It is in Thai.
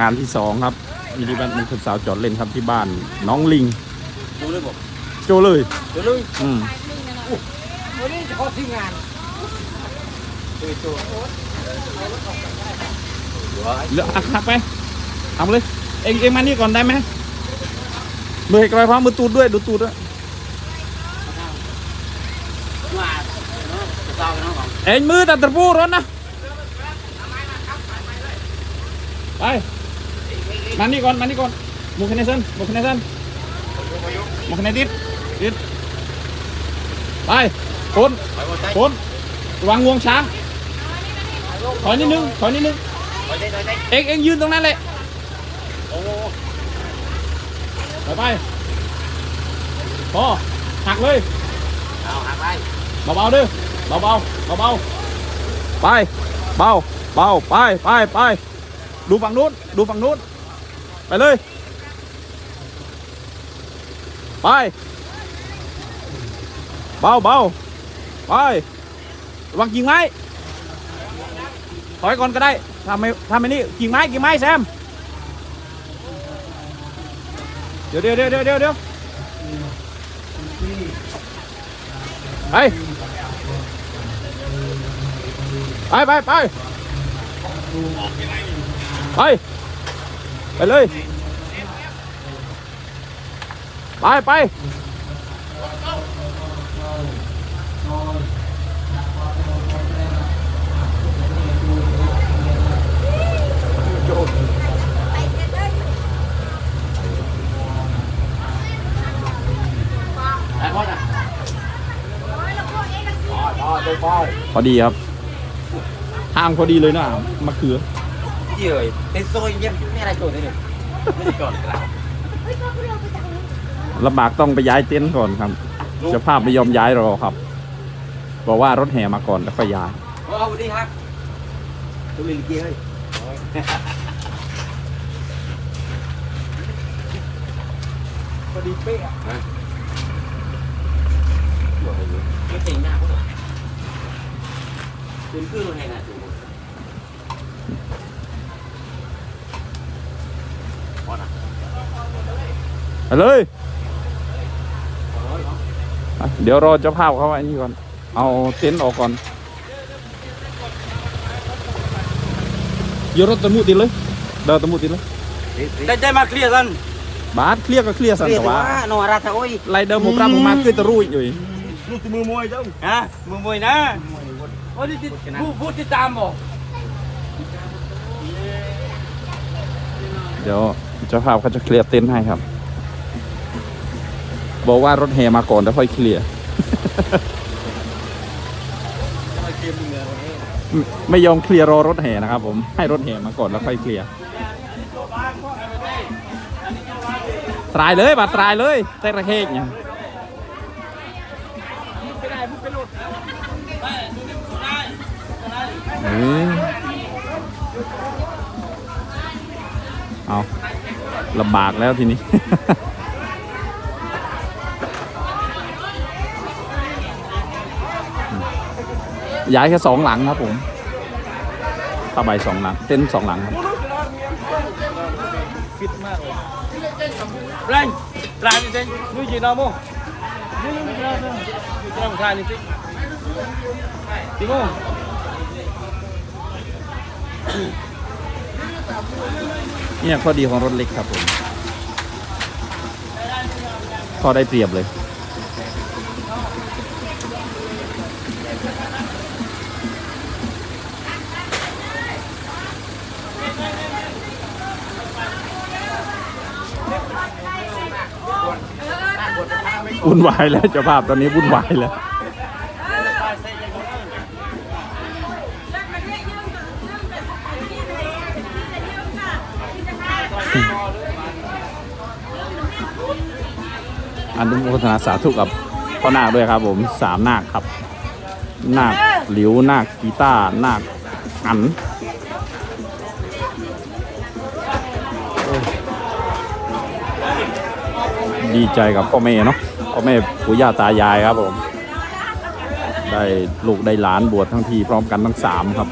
งานที่สองครับมินิบัสมีคนสาวจอดเล่นครับที่บ้านน้องลิง ดูเลยบอกโจเลย เดี๋ยวเลยอืมวันนี้จะขอที่งานตัวตัวเหลืออักหักไปทำเลย เองเองมานี่ก่อนได้ไหมมือให้ไกลพร้อมมือตูดด้วย ดูตูดด้วย มาเนาะจะเศร้าเนาะของ เอ็งมือตัดตะปูร้อนนะ ไป มานี่ก่อนมานี่ก่อนมุกคเนซันมุกคเนซันมุกคเนติดติดไปคนไปหมดใจคนวังงวงช้างถอยนิดนึงถอยนิดนึงเอ็งเอ็งยืนตรงนั้นเลยโอ้ไปไปพอหักเลยเอาหักไปเบาๆเด้อเบาๆเบาๆไปเบาเบาไปไปไปดูฝั่งนู้นดูฝั่งนู้น ไปเลย ไป เบาเบาไป ระวังกิ่งไม้ ถอยก่อนก็ได้ทำไม่ทำไม่นี่กิ่งไม้กิ่งไม้แซม เดี๋ยวเดี๋ยวเดี๋ยวเดี๋ยวเดี๋ยวเดี๋ยวไปไปไปไปไปไป เลย ไปไปพอน่ะพอดีครับ ห่างพอดีเลยนะมะเขือ เจี๋ยเป็นโซยเยี่ยมไม่อะไรโจทย์เลยเนี่ยไม่ได้ก่อนเราลำบากต้องไปย้ายเต็นท์ก่อนครับเจ้าภาพไม่ยอมย้ายเราครับ บอกว่ารถแห่มาก่อนแล้วก็ย้ายโอ้สวัสดีครับตัวลิงเกี้ยพอดีเป๊ะอะไม่เจ๋งหน้าพวกเราเป็นเครื่องห้หน้าจูพอนะ ไป เลยอะเดี๋ยวรอเจ้าภาพเขาไอ้นี่ก่อน เอาเต็นท์ออกก่อนโยนรถตะมุติดเลย เดินตะมุติดเลย ได้ได้มาเคลียร์กันบาสเคลียร์ก็เคลียร์สันเคลียร์แต่แต่ว่าว่าโนอาราทาโอ้ยไล่เดิมหมูปลาหมูมาขึ้นตะรุ่ยอยู่อีกลูกมือมวยเจ้าฮะมือมวยนะโอ้ยติดผู้ผู้ติดตามบ่เดี๋ยวเจ้าภาพเขาจะเคลียร์เต็นท์ให้ครับ บอกว่ารถแห่มาก่อนแล้วค่อยเคลียร์ไม่ยอมเคลียร์รอรถแห่นะครับผมให้รถแห่มาก่อนแล้วค่อยเคลียร์ตายเลยบัดตายเลยเตะระเฮกเนี่ยเอาลำบากแล้วทีนี้ ย้ายแค่สองหลังครับผมผ้าใบสองหลัง เต้นท์สองหลังครับแรงแรงจริงนู่นจีนเอาโม่นี่นี่นี่นี่นี่นี่ของใครนี่สิจริงโม่เนี่ยข้อดีของรถเล็กครับผม ข้อได้เปรียบเลย วุ่นวายแล้วเจ้าภาพตอนนี้วุ่นวายแล้วอันนุโมทนาสาธุกับพ่อนาคด้วยครับผมสามนาคครับ นาคหลิวนาคกีตาร์นาคอันดีใจกับพ่อแม่เนาะ พ่อแม่ปู่ย่าตายายครับผม ได้ลูกได้หลานบวชทั้งทีพร้อมกันทั้งสามครับ